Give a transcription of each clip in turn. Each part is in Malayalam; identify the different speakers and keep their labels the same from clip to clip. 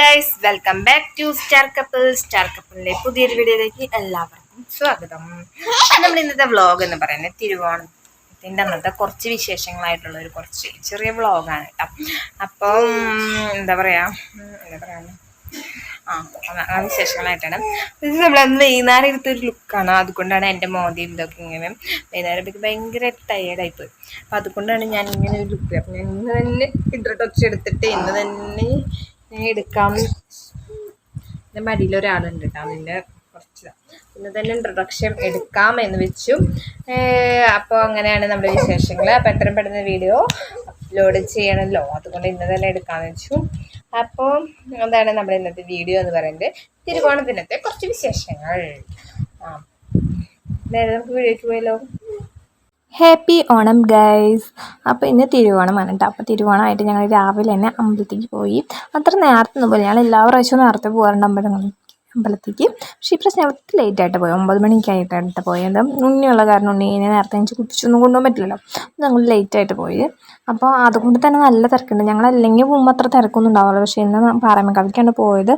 Speaker 1: Guys welcome back to star couple star കപ്പിളിലെ പുതിയൊരു വീഡിയോയിലേക്ക് എല്ലാവർക്കും സ്വാഗതം. നമ്മൾ ഇന്നത്തെ വ്ളോഗ് എന്ന് പറയുന്നത് തിരുവോണത്തിന്റെ അന്നത്തെ കുറച്ച് വിശേഷങ്ങളായിട്ടുള്ള ഒരു കുറച്ച് ചെറിയ വ്ളോഗാണ് കേട്ടോ. അപ്പോൾ എന്താ പറയുക എന്താ പറയുക ആ ആ വിശേഷങ്ങളായിട്ടാണ്. ഇത് നമ്മളന്ന് വൈകുന്നേരം എടുത്തൊരു ലുക്കാണ് അതുകൊണ്ടാണ് എന്റെ മോദിയും ഇതൊക്കെ ഇങ്ങനെ വൈകുന്നേരം എനിക്ക് ഭയങ്കര ടയേർഡായി പോയി. അപ്പം അതുകൊണ്ടാണ് ഞാൻ ഇങ്ങനെ ഒരു ലുക്ക് അപ്പം ഞാൻ ഇന്ന് തന്നെ ഇൻട്രൊഡക്ഷൻ എടുത്തിട്ട് ഇന്ന് തന്നെ ഞാൻ എടുക്കാം. എന്റെ മടിയിൽ ഒരാളുണ്ട് കേട്ടോ നിന്റെ കുറച്ച് പിന്നെ തന്നെ ഇൻട്രൊഡക്ഷൻ എടുക്കാം എന്ന് വെച്ചു. അപ്പോൾ അങ്ങനെയാണ് നമ്മുടെ വിശേഷങ്ങൾ. അപ്പോൾ എത്രയും പെട്ടെന്ന് വീഡിയോ അപ്ലോഡ് ചെയ്യണമല്ലോ അതുകൊണ്ട് ഇന്ന് തന്നെ എടുക്കാമെന്ന് വെച്ചു. അപ്പോൾ എന്താണ് നമ്മുടെ ഇന്നത്തെ വീഡിയോ എന്ന് പറയുന്നത്. തിരുവോണ ദിനത്തെ കുറച്ച് വിശേഷങ്ങൾ. ആ നേരെ നമുക്ക് വീഡിയോയ്ക്ക് പോയല്ലോ.
Speaker 2: Happy Onam guys. അപ്പോൾ ഇന്ന് തിരുവോണമാണ് കേട്ടോ അപ്പോൾ തിരുവോണമായിട്ട് ഞങ്ങൾ രാവിലെ തന്നെ അമ്പലത്തേക്ക് പോയി. അത്ര നേരത്തെ ഒന്നും പോയി ഞങ്ങൾ എല്ലാ പ്രാവശ്യവും നേരത്തെ പോകാറുണ്ട് അമ്പലങ്ങളിൽ അമ്പലത്തേക്ക് പക്ഷേ ഈ ഞങ്ങൾക്ക് ലേറ്റ് ലേറ്റായിട്ട് പോയി. ഒമ്പത് മണിക്കായിട്ടാണ് പോയത്. ഉണ്ണിയുള്ള കാരണം ഉണ്ണി ഇനി നേരത്തെ എനിക്ക് കുടിച്ചൊന്നും കൊണ്ടുപോകാൻ പറ്റില്ലല്ലോ. ഞങ്ങൾ ലേറ്റായിട്ട് പോയി. അപ്പോൾ അതുകൊണ്ട് തന്നെ നല്ല തിരക്കുണ്ട്. ഞങ്ങൾ അല്ലെങ്കിൽ പോകുമ്പോൾ അത്ര തിരക്കൊന്നും ഉണ്ടാവില്ല. പക്ഷേ ഇന്ന് പാറമേക്കാവിലേക്കാണ് പോയത്.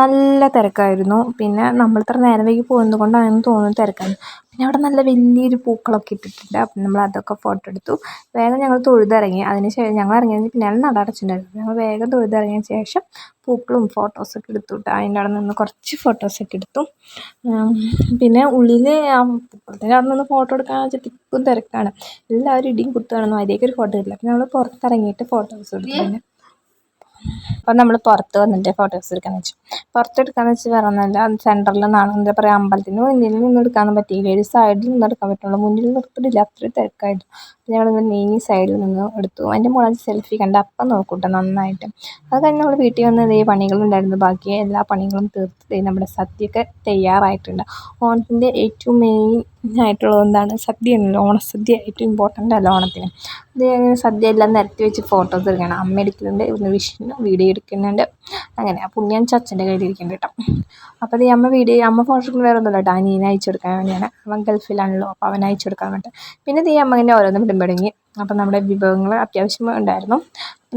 Speaker 2: നല്ല തിരക്കായിരുന്നു. പിന്നെ നമ്മൾ ഇത്ര നേരം വൈകി പോകുന്നത് കൊണ്ടാണ് തോന്നുന്നത് തിരക്കാണ്. പിന്നെ അവിടെ നല്ല വലിയൊരു പൂക്കളൊക്കെ ഇട്ടിട്ടുണ്ട്. അപ്പം നമ്മൾ അതൊക്കെ ഫോട്ടോ എടുത്തു. വേഗം ഞങ്ങൾ തൊഴുതിറങ്ങി. അതിന് ശേഷം ഞങ്ങൾ ഇറങ്ങിയതിന് പിന്നെ നട അടച്ചിട്ടുണ്ടായിരുന്നു. ഞങ്ങൾ വേഗം തൊഴുതിറങ്ങിയ ശേഷം പൂക്കളും ഫോട്ടോസൊക്കെ എടുത്തു കേട്ടോ അതിന്റെ അവിടെ നിന്ന് കുറച്ച് ഫോട്ടോസൊക്കെ എടുത്തു. പിന്നെ ഉള്ളിൽ പൂക്കളത്തിന്റെ അവിടെ നിന്ന് ഫോട്ടോ എടുക്കാൻ വെച്ചാൽ തിക്കും തിരക്കാണ്. എല്ലാവരും ഇടിയും കുത്തുകയാണെന്നും അതിലേക്ക് ഒരു ഫോട്ടോ എടുത്തില്ല അപ്പം നമ്മൾ പുറത്തിറങ്ങിയിട്ട് ഫോട്ടോസ് എടുത്തു. പിന്നെ അപ്പം നമ്മൾ പുറത്ത് വന്നിട്ട് ഫോട്ടോസ് എടുക്കാന്ന് വെച്ചു. പുറത്ത് എടുക്കാന്ന് വെച്ച് പറഞ്ഞല്ല സെന്ററിൽ നിന്നാണ് എന്താ പറയുക അമ്പലത്തിന് മുന്നിൽ നിന്ന് എടുക്കാനൊന്നും പറ്റിയില്ല. ഒരു സൈഡിൽ നിന്ന് എടുക്കാൻ പറ്റുള്ളൂ. മുന്നിൽ നിർത്തിയില്ല അത്രയും തിരക്കായിട്ട് ഞങ്ങൾ നീങ്ങി സൈഡിൽ നിന്ന് എടുത്തു. അതിന്റെ മുകളിൽ സെൽഫി കണ്ട് അപ്പം നോക്കൂട്ടോ നന്നായിട്ട്. അത് കഴിഞ്ഞ് നമ്മൾ വീട്ടിൽ വന്ന് ഇതേ പണികളുണ്ടായിരുന്നു. ബാക്കി എല്ലാ പണികളും തീർത്ത് നമ്മുടെ സദ്യയൊക്കെ തയ്യാറായിട്ടുണ്ട്. ഓണത്തിന്റെ ഏറ്റവും മെയിൻ ആയിട്ടുള്ളത് എന്താണ്? സദ്യ സദ്യയാണല്ലോ. ഓണസദ്യ ഏറ്റവും ഇമ്പോർട്ടന്റ് അല്ല ഓണത്തിന്? അത് സദ്യ എല്ലാം നിരത്തി വെച്ച് ഫോട്ടോസ് എടുക്കണം. അമ്മ എടുക്കുന്നുണ്ട് ഇവിടുന്ന് വിഷ്ണു വീഡിയോ എടുക്കുന്നുണ്ട്. അങ്ങനെ ആ ഞാൻ ചച്ചന്റെ കയ്യിൽ ഇരിക്കുന്നുണ്ട് കേട്ടോ. അപ്പോൾ അത് അമ്മ വീഡിയോ അമ്മ ഫോട്ടോ വേറെ ഒന്നുമില്ല കേട്ടോ. അനിയനെ അയച്ചു കൊടുക്കാൻ വേണ്ടിയാണ്. അവൻ ഗൾഫിലാണല്ലോ അപ്പോൾ അവൻ അയച്ചു കൊടുക്കാൻ വേണ്ടി പിന്നെ ഈ അമ്മ ഇങ്ങനെ ഓരോന്നും തുടങ്ങി. അപ്പം നമ്മുടെ വിഭവങ്ങൾ അത്യാവശ്യം ഉണ്ടായിരുന്നു.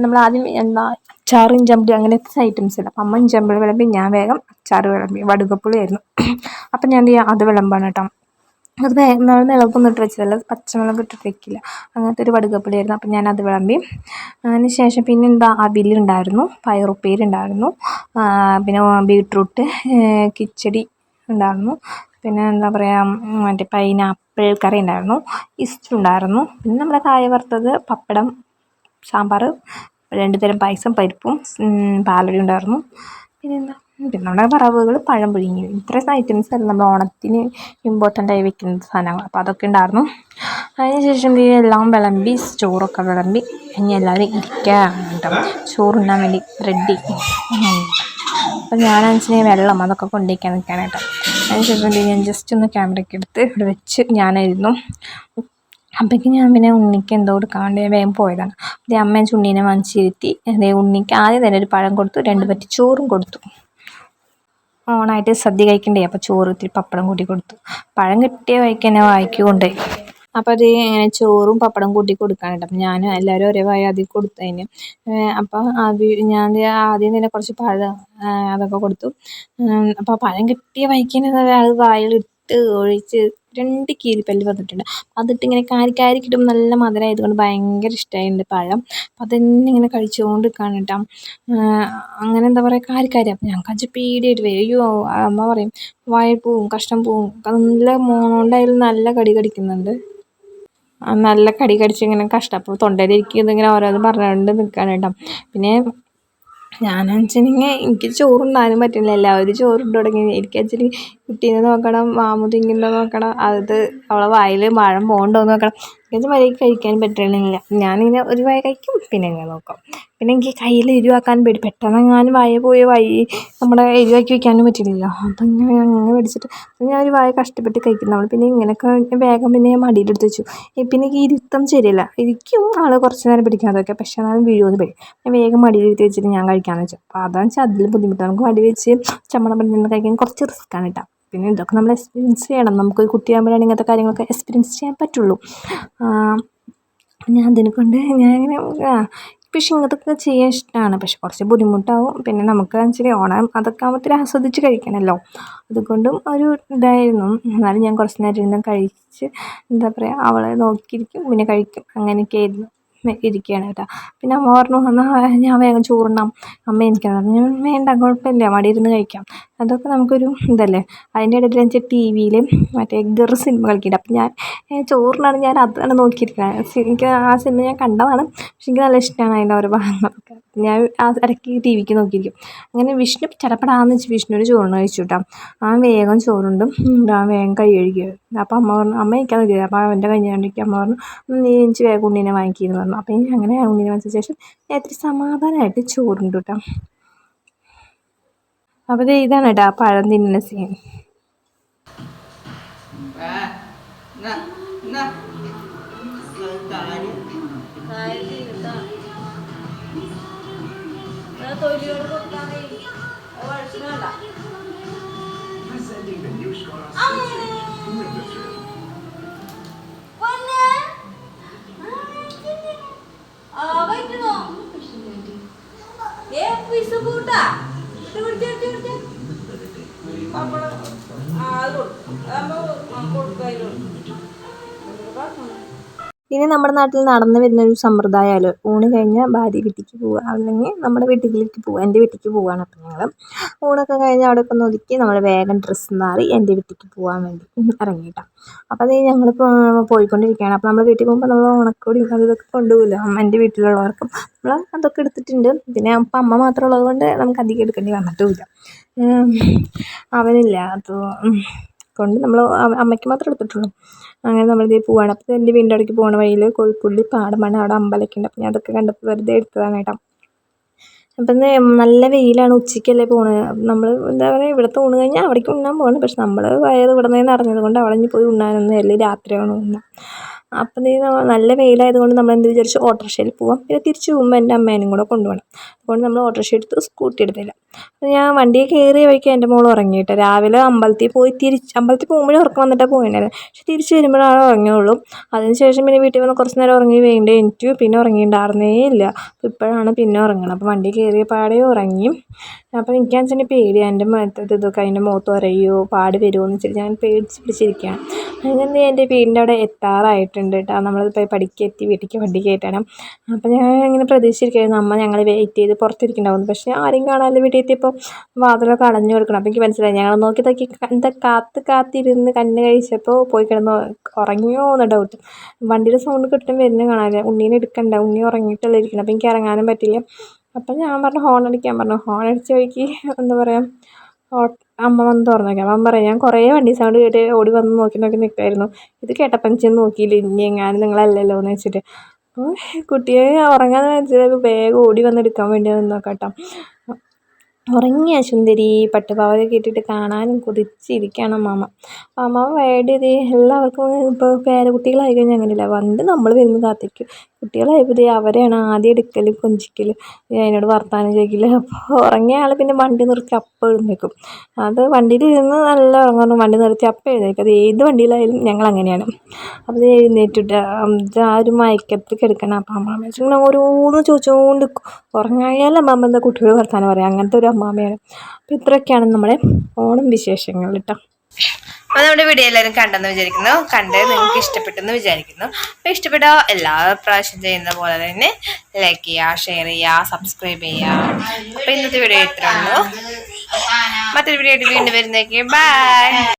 Speaker 2: നമ്മൾ ആദ്യം എന്താ അച്ചാറും ചമ്പിളി അങ്ങനത്തെ ഐറ്റംസ് ഇല്ല അപ്പം അമ്മ ചമ്പിളി വിളമ്പി ഞാൻ വേഗം അച്ചാറ് വിളമ്പി. വടുകപ്പുളിയായിരുന്നു. അപ്പം ഞാൻ അത് വിളമ്പാണ് കേട്ടോ. അത് വേഗം നമ്മൾ മുളകൊന്നും ഇട്ട് വെച്ചതല്ല പച്ചമുളക് ഇട്ടിട്ട് വെക്കില്ല. അങ്ങനത്തെ ഒരു വടുകപ്പുളിയായിരുന്നു. അപ്പം ഞാനത് വിളമ്പി. അതിന് ശേഷം പിന്നെ എന്താ അവിലുണ്ടായിരുന്നു പയറുപ്പേരുണ്ടായിരുന്നു പിന്നെ ബീട്രൂട്ട് കിച്ചടി ഉണ്ടായിരുന്നു. പിന്നെ എന്താ പറയുക മറ്റേ പൈനാപ്പിൾ കറി ഉണ്ടായിരുന്നു. ഇസ്റ്റ് ഉണ്ടായിരുന്നു. പിന്നെ നമ്മുടെ കായ വറുത്തത് പപ്പടം സാമ്പാർ രണ്ട് തരം പായസം പരിപ്പും പാലടി ഉണ്ടായിരുന്നു. പിന്നെന്താ പിന്നെ നമ്മുടെ വറവുകൾ പഴം പുഴുങ്ങി. ഇത്രയും ഐറ്റംസ് ആയിരുന്നു നമ്മൾ ഓണത്തിന് ഇമ്പോർട്ടന്റ് ആയി വെക്കുന്ന സാധനങ്ങൾ. അപ്പോൾ അതൊക്കെ ഉണ്ടായിരുന്നു. അതിന് ശേഷം എല്ലാം വിളമ്പി ചോറൊക്കെ വിളമ്പി. ഇനി എല്ലാവരും ഇരിക്കുകയാണ് കേട്ടോ ചോറുണ്ണാൻ വേണ്ടി റെഡി അപ്പം ഞാനാണെന്ന് വെള്ളം അതൊക്കെ കൊണ്ടുവയ്ക്കാൻ നിൽക്കാനായിട്ട്. ശേഷം ഞാൻ ജസ്റ്റ് ഒന്ന് ക്യാമറയ്ക്ക് എടുത്ത് ഇവിടെ വെച്ച് ഞാനായിരുന്നു. അപ്പോഴേക്കും ഞാൻ പിന്നെ ഉണ്ണിക്ക് എന്തോ കൊടുക്കാൻ വേണ്ടി വേഗം പോയതാണ്. അതേ അമ്മ ചുണ്ണീനെ വാങ്ങിച്ചിരുത്തി അതേ ഉണ്ണിക്ക് ആദ്യം തന്നെ ഒരു പഴം കൊടുത്തു രണ്ട് പറ്റി ചോറും കൊടുത്തു. ഓണായിട്ട് സദ്യ കഴിക്കണ്ടേ? അപ്പോൾ ചോറ് ഇത്തിരി പപ്പടം കൂട്ടി കൊടുത്തു. പഴം കിട്ടിയ വഴിക്ക് തന്നെ വായിക്ക് അപ്പോൾ അത് ഇങ്ങനെ ചോറും പപ്പടം കൂട്ടി കൊടുക്കാനായിട്ട് അപ്പം ഞാൻ എല്ലാവരും ഒരേ വായ അതിൽ കൊടുത്തതിന് അപ്പോൾ ആദ്യം ഞാൻ ആദ്യം തന്നെ കുറച്ച് പഴം അതൊക്കെ കൊടുത്തു. അപ്പോൾ പഴം കിട്ടിയ വഴിക്ക് തന്നെ അത് വായിലിട്ട് ഒഴിച്ച് രണ്ട് കീരിപ്പല്ല് വന്നിട്ടുണ്ട്. അതിട്ട് ഇങ്ങനെ കാരി കാരി കിട്ടുമ്പോൾ നല്ല മധുരമായതുകൊണ്ട് ഭയങ്കര ഇഷ്ടമായിട്ടുണ്ട് പഴം. അപ്പം അതന്നെ ഇങ്ങനെ കഴിച്ചുകൊണ്ട് കേട്ടോ അങ്ങനെ എന്താ പറയുക കാരി കാരി. അപ്പം ഞങ്ങൾക്ക് അച്ഛൻ പേടിയായിട്ട് വരും. അയ്യോ അമ്മ പറയും വായ പോവും കഷ്ടം പോവും നല്ല മോണോണ്ടായാലും നല്ല കടി കടിക്കുന്നുണ്ട്. നല്ല കടി കടിച്ച് ഇങ്ങനെ കഷ്ടം അപ്പോൾ തൊണ്ടയിലിരിക്കുന്നത് ഇങ്ങനെ ഓരോന്ന് പറഞ്ഞുകൊണ്ട് നിൽക്കുകയാണ് കേട്ടോ. പിന്നെ ഞാനെന്ന് വെച്ചിട്ടുണ്ടെങ്കിൽ എനിക്ക് ചോറുണ്ടാകാനും പറ്റില്ല. എല്ലാവരും ചോറുണ്ട് തുടങ്ങി. എനിക്ക് വെച്ചിട്ട് കുട്ടീനെ നോക്കണം മാമു നോക്കണം അത് അവളെ വായിൽ പഴം പോകണ്ടോ നോക്കണം. ഇങ്ങനത്തെ മര്യാദയ്ക്ക് കഴിക്കാൻ പറ്റണില്ല. ഞാനിങ്ങനെ ഒരു വായ കഴിക്കും പിന്നെ ഇങ്ങനെ നോക്കാം. പിന്നെ എനിക്ക് കയ്യിൽ എരിവാക്കാൻ പേടി. പെട്ടെന്നെങ്ങാനും വായ പോയി വഴി നമ്മുടെ എരിവാക്കി വയ്ക്കാനും പറ്റില്ലല്ലോ. അപ്പം ഇങ്ങനെ അങ്ങനെ പഠിച്ചിട്ട് ഞാൻ ഒരു വായ കഷ്ടപ്പെട്ട് കഴിക്കും. നമ്മൾ പിന്നെ ഇങ്ങനെയൊക്കെ വേഗം പിന്നെ ഞാൻ മടിയിലെടുത്ത് വെച്ചു. പിന്നെ എനിക്ക് ഇരുത്തം ശരിയല്ല. ഇരിക്കും ആൾ കുറച്ച് നേരം പിടിക്കാൻ പിടിക്കാതൊക്കെ പക്ഷേ എന്നാലും വീഴുമെന്ന് പേടി. ഞാൻ വേഗം മടിയിലെടുത്ത് വെച്ചിട്ട് ഞാൻ കഴിക്കാമെന്ന് വെച്ചു. അപ്പോൾ അതാണെന്ന് വെച്ചാൽ അതിൽ ബുദ്ധിമുട്ട് നമുക്ക് മടി വെച്ച് ചമ്മണം പറഞ്ഞ് കഴിക്കാൻ കുറച്ച് റിസ്ക്കാണ് കേട്ടോ പിന്നെ ഇതൊക്കെ നമ്മൾ എക്സ്പീരിയൻസ് ചെയ്യണം. നമുക്ക് കുട്ടിയാകുമ്പോഴാണ് ഇങ്ങനത്തെ കാര്യങ്ങളൊക്കെ എക്സ്പീരിയൻസ് ചെയ്യാൻ പറ്റുള്ളൂ. ഞാൻ അതിനെ കൊണ്ട് ഞാനിങ്ങനെ ഇങ്ങനെ ഫിഷിങ് അതൊക്കെ ചെയ്യാൻ ഇഷ്ടമാണ് പക്ഷെ കുറച്ച് ബുദ്ധിമുട്ടാവും. പിന്നെ നമുക്ക് ഇച്ചിരി ഓണം അതൊക്കെ ആകുമ്പോഴത്തേനും ആസ്വദിച്ച് കഴിക്കണമല്ലോ അതുകൊണ്ടും ഒരു ഇതായിരുന്നു. എന്നാലും ഞാൻ കുറച്ച് നേരം ഇരുന്ന് കഴിച്ച് എന്താ പറയുക അവളെ നോക്കിയിരിക്കും. പിന്നെ കഴിക്കും. അങ്ങനെയൊക്കെ ആയിരുന്നു ഇരിക്കുകയാണ് കേട്ടോ. പിന്നെ അമ്മ പറഞ്ഞു എന്നാൽ ഞാൻ വേഗം ചോറുണ്ണാം. അമ്മ എനിക്കെന്ന് പറഞ്ഞു വേണ്ട കുഴപ്പമില്ല. മടിയിരുന്ന് കഴിക്കാം. അതൊക്കെ നമുക്കൊരു ഇതല്ലേ? അതിന്റെ ഇടയിൽ വെച്ചാൽ ടി വിയിൽ മറ്റേ ഗർ സിനിമ കളിക്കുന്നുണ്ട് അപ്പം ഞാൻ ചോറിനാണ് ഞാൻ അതാണ് നോക്കിയിരിക്കുന്നത് എനിക്ക് ആ സിനിമ ഞാൻ കണ്ടതാണ്. പക്ഷെ എനിക്ക് നല്ല ഇഷ്ടമാണ് അതിന്റെ ഓരോ ഭാഗങ്ങളൊക്കെ. ഞാൻ ഇടയ്ക്ക് ടി വിക്ക് നോക്കിയിരിക്കും. അങ്ങനെ വിഷ്ണു ചടപ്പടാന്ന് വെച്ച് വിഷ്ണുവിന് ചോറിന് കഴിച്ചു കേട്ടോ. ആ വേഗം ചോറുണ്ടും. ആ വേഗം കൈ കഴുകിയത്. അപ്പം അമ്മ പറഞ്ഞു അമ്മ എനിക്കാൻ നോക്കിയത് അപ്പോൾ അവന്റെ കഴിഞ്ഞിട്ട് അമ്മ പറഞ്ഞു നീ എനിക്ക് വേഗം ഉണ്ണീനെ വാങ്ങിക്കുന്നു പറഞ്ഞു. അപ്പം അങ്ങനെ ഉണ്ണീനെ വാങ്ങിച്ച ശേഷം ഞാൻ ഇത്തിരി സമാധാനമായിട്ട് ചോറുണ്ട് കേട്ടോ. അപ്പോൾ ദേ ഇതാണ് കേട്ടോ ആ പഴം തിന്നുന്ന സീൻ ഇനി നമ്മുടെ നാട്ടിൽ നടന്നു വരുന്ന ഒരു സമ്പ്രദായമല്ലോ ഊണ് കഴിഞ്ഞാൽ ഭാര്യ വീട്ടിലേക്ക് പോവുക. അല്ലെങ്കിൽ നമ്മുടെ വീട്ടിലേക്ക് പോവുക. എന്റെ വീട്ടിലേക്ക് പോവുകയാണ് അപ്പം ഞങ്ങൾ ഊണൊക്കെ കഴിഞ്ഞ് അവിടെ ഒക്കെ ഒതുക്കി നമ്മൾ വേഗം ഡ്രസ്സ് മാറി എന്റെ വീട്ടിലേക്ക് പോകാൻ വേണ്ടി ഇറങ്ങിയിട്ടാ. അപ്പോൾ അത് ഞങ്ങളിപ്പോൾ പോയിക്കൊണ്ടിരിക്കുകയാണ്. അപ്പോൾ നമ്മൾ വീട്ടിൽ പോകുമ്പോൾ നമ്മൾ ഉണക്കോടിയും അത് ഇതൊക്കെ കൊണ്ടുപോകില്ല എന്റെ വീട്ടിലുള്ളവർക്കും. നമ്മൾ അതൊക്കെ എടുത്തിട്ടുണ്ട്. പിന്നെ അപ്പം അമ്മ മാത്രം ഉള്ളത് കൊണ്ട് നമുക്ക് അധികം എടുക്കേണ്ടി വന്നിട്ടുമില്ല. അവനില്ല. അത് കൊണ്ട് നമ്മൾ അമ്മയ്ക്ക് മാത്രമേ എടുത്തിട്ടുള്ളൂ. അങ്ങനെ നമ്മളിതേ പോവാണ്. അപ്പോൾ എന്റെ വീടിന്റെ അവിടേക്ക് പോകുന്ന വഴിയിൽ കോഴിപ്പുള്ളി പാടമാണ് അവിടെ അമ്പലമൊക്കെ ഉണ്ട് അപ്പോൾ ഞാൻ അതൊക്കെ കണ്ടപ്പോൾ വെറുതെ എടുത്തതാണ് കേട്ടോ. അപ്പം നല്ല വെയിലാണ് ഉച്ചയ്ക്കല്ലേ പോണത് നമ്മൾ എന്താ പറയുക ഇവിടുത്തെ ഊണ് കഴിഞ്ഞാൽ അവിടേക്ക് ഉണ്ണാൻ പോകണം പക്ഷെ നമ്മൾ വയറ് ഇവിടെ നിന്ന് നിറഞ്ഞത് കൊണ്ട് അവിടെ പോയി ഉണ്ണാനൊന്നും അല്ലേ. രാത്രിയാണ് ഉണ്ണാൻ അപ്പം നല്ല വെയിലായതുകൊണ്ട് നമ്മൾ എന്ത് വിചാരിച്ചു? ഓട്ടോറിക്ഷയിൽ പോവാം. പിന്നെ തിരിച്ച് പോകുമ്പോൾ എന്റെ അമ്മേനും കൂടെ കൊണ്ടുപോകണം. അതുകൊണ്ട് നമ്മൾ ഓട്ടോറിക്ഷ എടുത്ത് സ്കൂട്ടി എടുത്തില്ല. അപ്പം ഞാൻ വണ്ടിയിൽ കയറിയ വഴിക്ക് എന്റെ മോൾ ഉറങ്ങിയിട്ട് രാവിലെ അമ്പലത്തിൽ പോയി തിരിച്ച് അമ്പലത്തിൽ പോകുമ്പോഴേ ഉറക്കം വന്നിട്ടാണ് പോയിട്ടുണ്ടായിരുന്നത് പക്ഷെ തിരിച്ച് വരുമ്പോഴാണ് ഉറങ്ങിയുള്ളൂ. അതിന് ശേഷം പിന്നെ വീട്ടിൽ വന്ന് കുറച്ച് നേരം ഉറങ്ങി വേണ്ട എനിക്ക് പിന്നെ ഉറങ്ങിയിട്ടുണ്ടായിരുന്നേ ഇല്ല. അപ്പോൾ ഇപ്പോഴാണ് പിന്നെ ഉറങ്ങണം അപ്പോൾ വണ്ടി കയറിയ പാടെ ഉറങ്ങി. അപ്പോൾ എനിക്കാണെന്ന് വെച്ചാൽ പേടി. എന്റെ മുഖത്തത് ഇതൊക്കെ അതിന്റെ മുഖത്ത് ഉരയോ? പാട് വരുമോ എന്ന് വെച്ചിട്ട് ഞാൻ പേടിച്ച് പിടിച്ചിരിക്കുകയാണ്. അങ്ങനെ എന്റെ വീടിന്റെ അവിടെ എത്താറായിട്ടുണ്ട്. കേട്ടോ. നമ്മളിപ്പോൾ പഠിക്കെത്തി വീട്ടിലേക്ക് വണ്ടി കയറ്റണം അപ്പോൾ ഞാൻ ഇങ്ങനെ പ്രതീക്ഷിച്ചിരിക്കുകയായിരുന്നു അമ്മ ഞങ്ങൾ വെയിറ്റ് ചെയ്ത് പുറത്തിരിക്കുന്നുണ്ടാവുന്നു. പക്ഷേ ആരും കാണാതെ വീട്ടിൽ എത്തിയപ്പോൾ വാതിലൊക്കെ അടഞ്ഞു കൊടുക്കണം. അപ്പോൾ എനിക്ക് മനസ്സിലായി. ഞങ്ങൾ നോക്കി നോക്കി എന്താ കാത്ത് കാത്തിരുന്ന് കണ്ണ് കഴിച്ചപ്പോൾ പോയി കിടന്ന് ഉറങ്ങിയോ എന്ന ഡൗട്ട് വണ്ടിയുടെ സൗണ്ട് കിട്ടും വരുന്ന കാണാനില്ല ഉണ്ണീനെ എടുക്കണ്ട. ഉണ്ണി ഉറങ്ങിയിട്ടുള്ള ഇരിക്കണം. അപ്പോൾ എനിക്ക് ഇറങ്ങാനും പറ്റില്ല. അപ്പം ഞാൻ പറഞ്ഞു ഹോൺ അടിക്കാൻ പറഞ്ഞു. ഹോൺ അടിച്ച വഴിക്ക് എന്താ പറയുക അമ്മ വന്ന് തുറന്നു നോക്കി അമ്മ പറയാം ഞാൻ കുറേ വണ്ടി സൗണ്ട് കേട്ട് ഓടി വന്ന് നോക്കി നോക്കി നിൽക്കുമായിരുന്നു ഇത് കേട്ടപ്പം ചെന്ന് നോക്കിയില്ല. ഇനി എങ്ങാനും നിങ്ങളല്ലല്ലോ എന്ന് വെച്ചിട്ട്. അപ്പോൾ കുട്ടിയെ ഉറങ്ങാൻ വെച്ചാൽ വേഗം ഓടി വന്ന് എടുക്കാൻ വേണ്ടി നോക്കാം ഉറങ്ങിയ സുന്ദരി പട്ടുപാവാട ഇട്ടിട്ട് കാണാനും കൊതിച്ചിരിക്കുകയാണ് അമ്മാമ്മ അമ്മാമ്മ വൈഡ് ഇത് എല്ലാവർക്കും ഇപ്പോൾ പേരക്കുട്ടികളായി കഴിഞ്ഞാൽ അങ്ങനെയല്ല? പണ്ട് നമ്മൾ വരുമ്പോൾ കാത്തിരിക്കും. കുട്ടികളായപ്പോൾ അവരെയാണ് ആദ്യം എടുക്കൽ കൊഞ്ചിക്കൽ അതിനോട് വർത്താനം ചോദിക്കൽ അപ്പോൾ ഉറങ്ങിയ ആൾ പിന്നെ വണ്ടി നിർത്തി അപ്പം എഴുന്നേക്കും. അത് വണ്ടിയിൽ ഇരുന്ന് നല്ല ഉറങ്ങുന്നു വണ്ടി നിർത്തി അപ്പം എഴുന്നേക്കും. അത് ഏത് വണ്ടിയിലായാലും ഞങ്ങൾ അങ്ങനെയാണ്. അപ്പോൾ എഴുന്നേറ്റിട്ട് ആ ഒരു മയക്കത്തിൽ കിടക്കണം അപ്പം അമ്മാമ്മ വെച്ചിട്ടുണ്ടെങ്കിൽ ഓരോന്ന് ചോദിച്ചുകൊണ്ട് ഉറങ്ങായാലും അമ്മാമ്മ എന്താ കുട്ടികൾ വർത്താനം പറയാം? അങ്ങനത്തെ ഒരു അമ്മാമ്മയാണ് അപ്പോൾ ഇത്രയൊക്കെയാണ് നമ്മുടെ ഓണം വിശേഷങ്ങൾ കേട്ടോ
Speaker 1: അപ്പോൾ നമ്മുടെ വീഡിയോ എല്ലാവരും കണ്ടെന്ന് വിചാരിക്കുന്നു. കണ്ട് നിങ്ങൾക്ക് ഇഷ്ടപ്പെട്ടെന്ന് വിചാരിക്കുന്നു. അപ്പോൾ ഇഷ്ടപ്പെട്ടോ എല്ലാ പ്രാവശ്യം ചെയ്യുന്ന പോലെ തന്നെ ലൈക്ക് ചെയ്യുക ഷെയർ ചെയ്യുക സബ്സ്ക്രൈബ് ചെയ്യുക. അപ്പോൾ ഇന്നത്തെ വീഡിയോ ഇത്രയുള്ളൂ മറ്റൊരു വീഡിയോ ആയിട്ട് വീണ്ടും വരുന്നേക്ക് ബൈ